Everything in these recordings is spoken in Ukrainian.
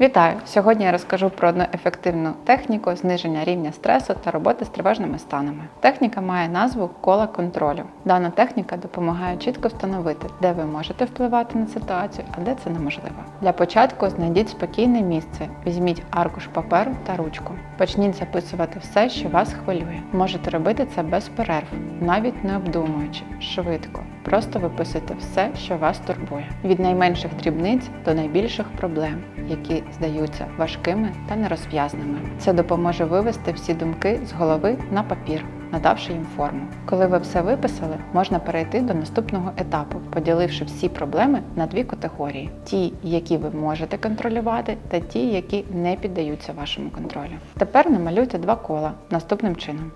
Вітаю! Сьогодні я розкажу про одну ефективну техніку зниження рівня стресу та роботи з тривожними станами. Техніка має назву кола контролю. Дана техніка допомагає чітко встановити, де ви можете впливати на ситуацію, а де це неможливо. Для початку знайдіть спокійне місце, візьміть аркуш паперу та ручку. Почніть записувати все, що вас хвилює. Можете робити це без перерв, навіть не обдумуючи, швидко. Просто виписуйте все, що вас турбує, від найменших дрібниць до найбільших проблем, які здаються важкими та нерозв'язними. Це допоможе вивести всі думки з голови на папір, надавши їм форму. Коли ви все виписали, можна перейти до наступного етапу, поділивши всі проблеми на дві категорії: ті, які ви можете контролювати, та ті, які не піддаються вашому контролю. Тепер намалюйте два кола наступним чином.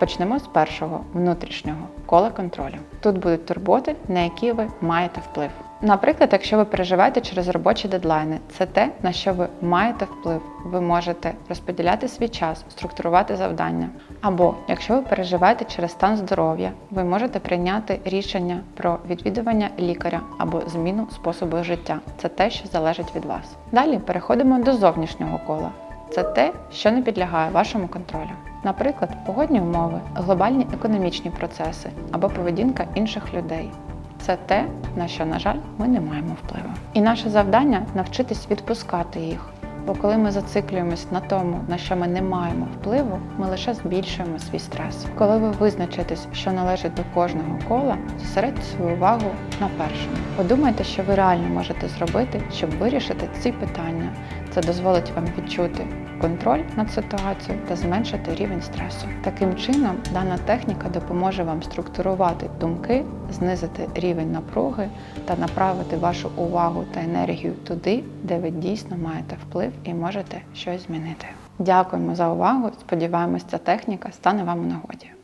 Почнемо з першого внутрішнього кола контролю. Тут будуть турботи, на які ви маєте вплив. Наприклад, якщо ви переживаєте через робочі дедлайни, це те, на що ви маєте вплив. Ви можете розподіляти свій час, структурувати завдання. Або якщо ви переживаєте через стан здоров'я, ви можете прийняти рішення про відвідування лікаря або зміну способу життя. Це те, що залежить від вас. Далі переходимо до зовнішнього кола. Це те, що не підлягає вашому контролю. Наприклад, погодні умови, глобальні економічні процеси або поведінка інших людей. Це те, на що, на жаль, ми не маємо впливу. І наше завдання навчитись відпускати їх. Бо коли ми зациклюємось на тому, на що ми не маємо впливу, ми лише збільшуємо свій стрес. Коли ви визначитесь, що належить до кожного кола, зосередьте свою увагу на першому. Подумайте, що ви реально можете зробити, щоб вирішити ці питання. Це дозволить вам відчути контроль над ситуацією та зменшити рівень стресу. Таким чином, дана техніка допоможе вам структурувати думки, знизити рівень напруги та направити вашу увагу та енергію туди, де ви дійсно маєте вплив і можете щось змінити. Дякуємо за увагу! Сподіваємось, ця техніка стане вам у нагоді.